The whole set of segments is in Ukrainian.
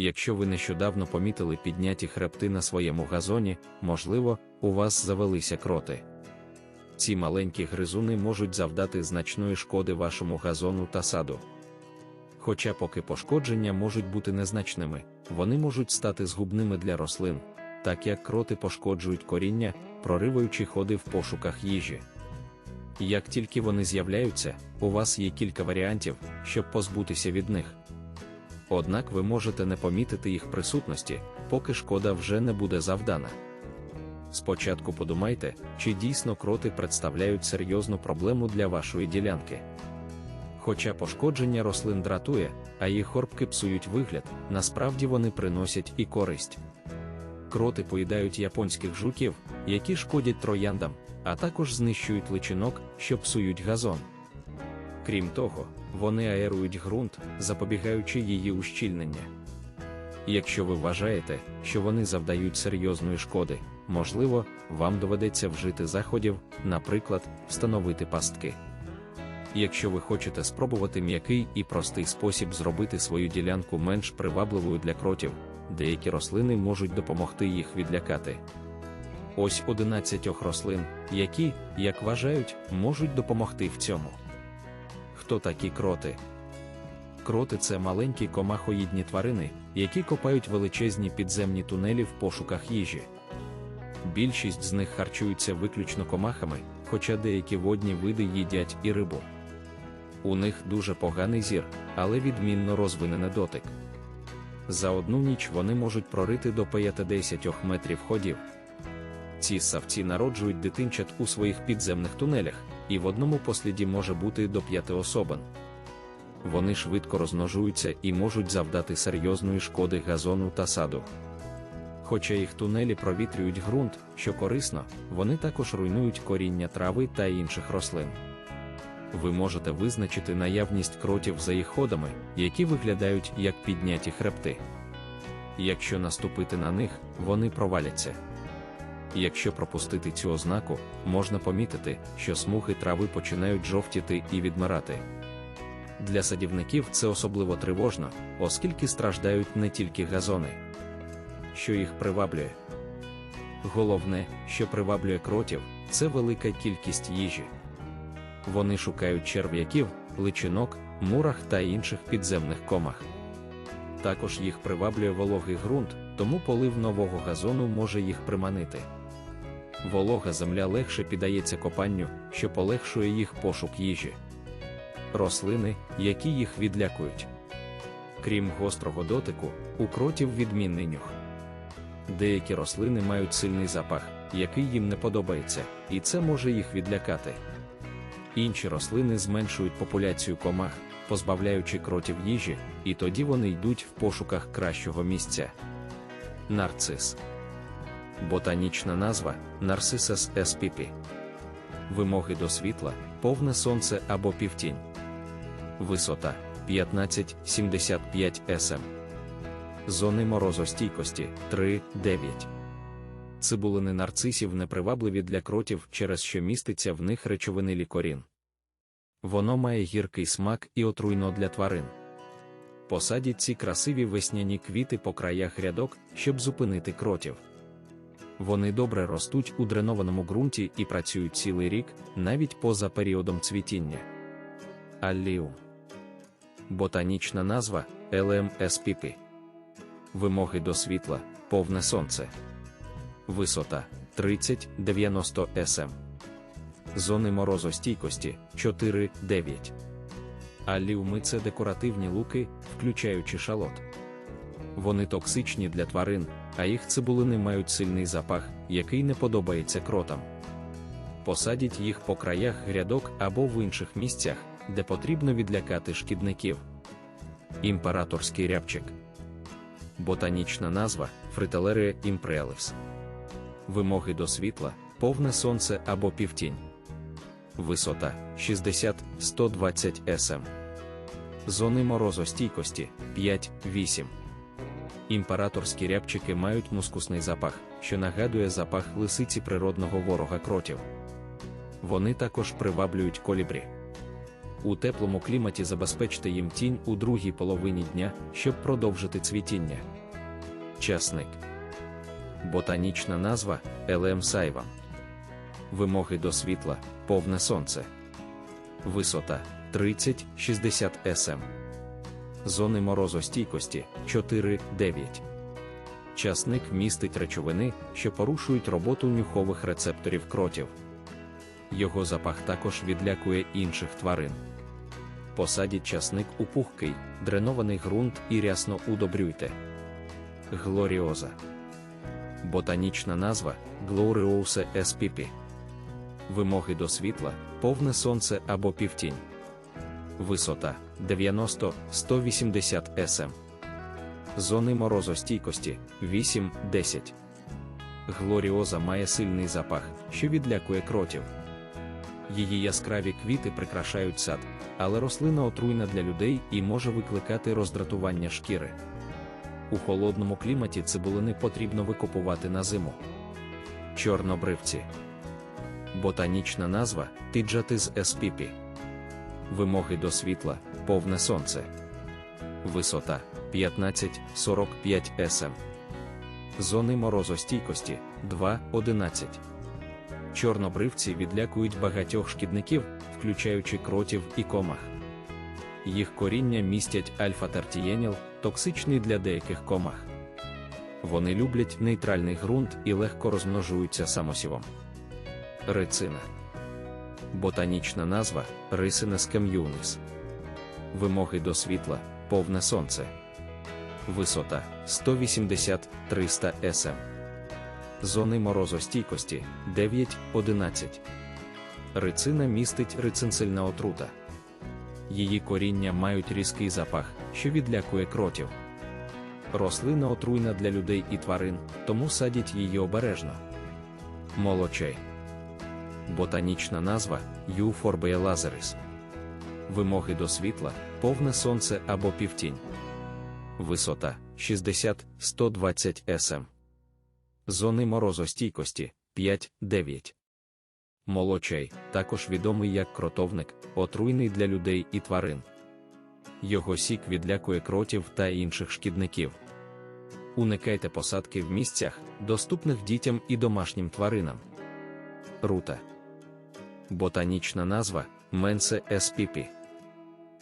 Якщо ви нещодавно помітили підняті хребти на своєму газоні, можливо, у вас завелися кроти. Ці маленькі гризуни можуть завдати значної шкоди вашому газону та саду. Хоча поки пошкодження можуть бути незначними, вони можуть стати згубними для рослин, так як кроти пошкоджують коріння, прориваючи ходи в пошуках їжі. Як тільки вони з'являються, у вас є кілька варіантів, щоб позбутися від них. Однак ви можете не помітити їх присутності, поки шкода вже не буде завдана. Спочатку подумайте, чи дійсно кроти представляють серйозну проблему для вашої ділянки. Хоча пошкодження рослин дратує, а їх хорбки псують вигляд, насправді вони приносять і користь. Кроти поїдають японських жуків, які шкодять трояндам, а також знищують личинок, що псують газон. Крім того, вони аерують ґрунт, запобігаючи її ущільнення. Якщо ви вважаєте, що вони завдають серйозної шкоди, можливо, вам доведеться вжити заходів, наприклад, встановити пастки. Якщо ви хочете спробувати м'який і простий спосіб зробити свою ділянку менш привабливою для кротів, деякі рослини можуть допомогти їх відлякати. Ось 11 рослин, які, як вважають, можуть допомогти в цьому. Хто такі кроти? Кроти це маленькі комахоїдні тварини, які копають величезні підземні тунелі в пошуках їжі. Більшість з них харчуються виключно комахами, хоча деякі водні види їдять і рибу. У них дуже поганий зір, але відмінно розвинений дотик. За одну ніч вони можуть прорити до 50 метрів ходів. Ці савці народжують дитинчат у своїх підземних тунелях, і в одному посліді може бути до п'яти особин. Вони швидко розмножуються і можуть завдати серйозної шкоди газону та саду. Хоча їх тунелі провітрюють ґрунт, що корисно, вони також руйнують коріння трави та інших рослин. Ви можете визначити наявність кротів за їх ходами, які виглядають як підняті хребти. Якщо наступити на них, вони проваляться. Якщо пропустити цю ознаку, можна помітити, що смуги трави починають жовтіти і відмирати. Для садівників це особливо тривожно, оскільки страждають не тільки газони. Що їх приваблює? Головне, що приваблює кротів, це велика кількість їжі. Вони шукають черв'яків, личинок, мурах та інших підземних комах. Також їх приваблює вологий ґрунт, тому полив нового газону може їх приманити. Волога земля легше піддається копанню, що полегшує їх пошук їжі. Рослини, які їх відлякують. Крім гострого дотику, у кротів відмінний нюх. Деякі рослини мають сильний запах, який їм не подобається, і це може їх відлякати. Інші рослини зменшують популяцію комах, позбавляючи кротів їжі, і тоді вони йдуть в пошуках кращого місця. Нарцис. Ботанічна назва Нарцисес spp. Вимоги до світла, повне сонце або півтінь. Висота 15-75 см. Зони морозостійкості 3-9. Цибулини нарцисів непривабливі для кротів через що міститься в них речовини лікорін. Воно має гіркий смак і отруйно для тварин. Посадіть ці красиві весняні квіти по краях рядок, щоб зупинити кротів. Вони добре ростуть у дренованому ґрунті і працюють цілий рік, навіть поза періодом цвітіння. Алліум. Ботанічна назва LMSPP. Вимоги до світла, повне сонце. Висота 30-90 см. Зони морозостійкості 4-9. Аліуми це декоративні луки, включаючи шалот. Вони токсичні для тварин, а їх цибулини мають сильний запах, який не подобається кротам. Посадіть їх по краях грядок або в інших місцях, де потрібно відлякати шкідників. Імператорський рябчик. Ботанічна назва Фрителерія імпреалис. Вимоги до світла, повне сонце або півтінь. Висота 60-120 см. Зони морозостійкості 5-8. Імператорські рябчики мають мускусний запах, що нагадує запах лисиці природного ворога кротів. Вони також приваблюють колібрі. У теплому кліматі забезпечте їм тінь у другій половині дня, щоб продовжити цвітіння. Часник. Ботанічна назва Елем Сайва. Вимоги до світла, повне сонце. Висота 30-60 см. Зони морозостійкості 4-9. Часник містить речовини, що порушують роботу нюхових рецепторів кротів. Його запах також відлякує інших тварин. Посадіть часник у пухкий, дренований ґрунт і рясно удобрюйте. Глоріоза. Ботанічна назва Gloriose spp. Вимоги до світла, повне сонце або півтінь. Висота 90-180 см. Зони морозостійкості 8-10. Глоріоза має сильний запах, що відлякує кротів. Її яскраві квіти прикрашають сад, але рослина отруйна для людей і може викликати роздратування шкіри. У холодному кліматі цибулини потрібно викопувати на зиму. Чорнобривці. Ботанічна назва Тиджатиз spp. Вимоги до світла, повне сонце. Висота 15-45 см. Зони морозостійкості 2-11. Чорнобривці відлякують багатьох шкідників, включаючи кротів і комах. Їх коріння містять альфа-тартієніл, токсичний для деяких комах. Вони люблять нейтральний ґрунт і легко розмножуються самосівом. Рицина. Ботанічна назва Рисинес кем'юнис. Вимоги до світла, повне сонце. Висота 180-300 см. Зони морозостійкості 9-11. Рицина містить рицинцильна отрута. Її коріння мають різкий запах, що відлякує кротів. Рослина отруйна для людей і тварин, тому садіть її обережно. Молочай. Ботанічна назва Euphorbia lazaris. Вимоги до світла, повне сонце або півтінь. Висота 60-120 см. Зони морозостійкості 5-9. Молочай, також відомий як кротовник, отруйний для людей і тварин. Його сік відлякує кротів та інших шкідників. Уникайте посадки в місцях, доступних дітям і домашнім тваринам. Рута. Ботанічна назва Менсе spp.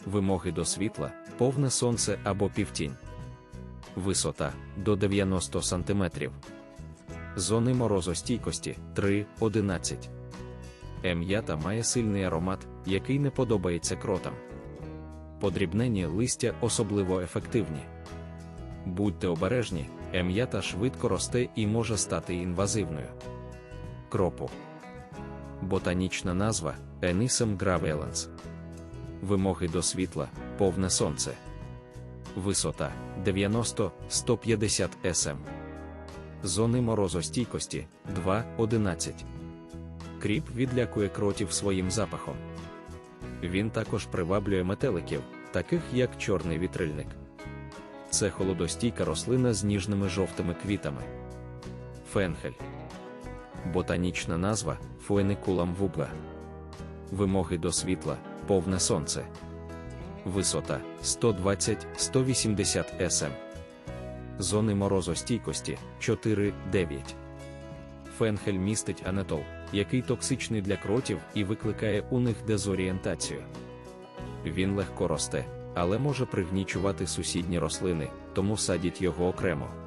Вимоги до світла, повне сонце або півтінь. Висота до 90 см. Зони морозостійкості 3-11. Ем'ята має сильний аромат, який не подобається кротам. Подрібнені листя особливо ефективні. Будьте обережні, ем'ята швидко росте і може стати інвазивною. Кропу. Ботанічна назва Енисем гравеланс. Вимоги до світла, повне сонце. Висота 90-150 см. Зони морозостійкості 2-11. Кріп відлякує кротів своїм запахом. Він також приваблює метеликів, таких як чорний вітрильник. Це холодостійка рослина з ніжними жовтими квітами. Фенхель. Ботанічна назва Фуеникулам вубла. Вимоги до світла, повне сонце. Висота 120-180 см. Зони морозостійкості 4-9. Фенхель містить анетол, який токсичний для кротів і викликає у них дезорієнтацію. Він легко росте, але може пригнічувати сусідні рослини, тому садіть його окремо.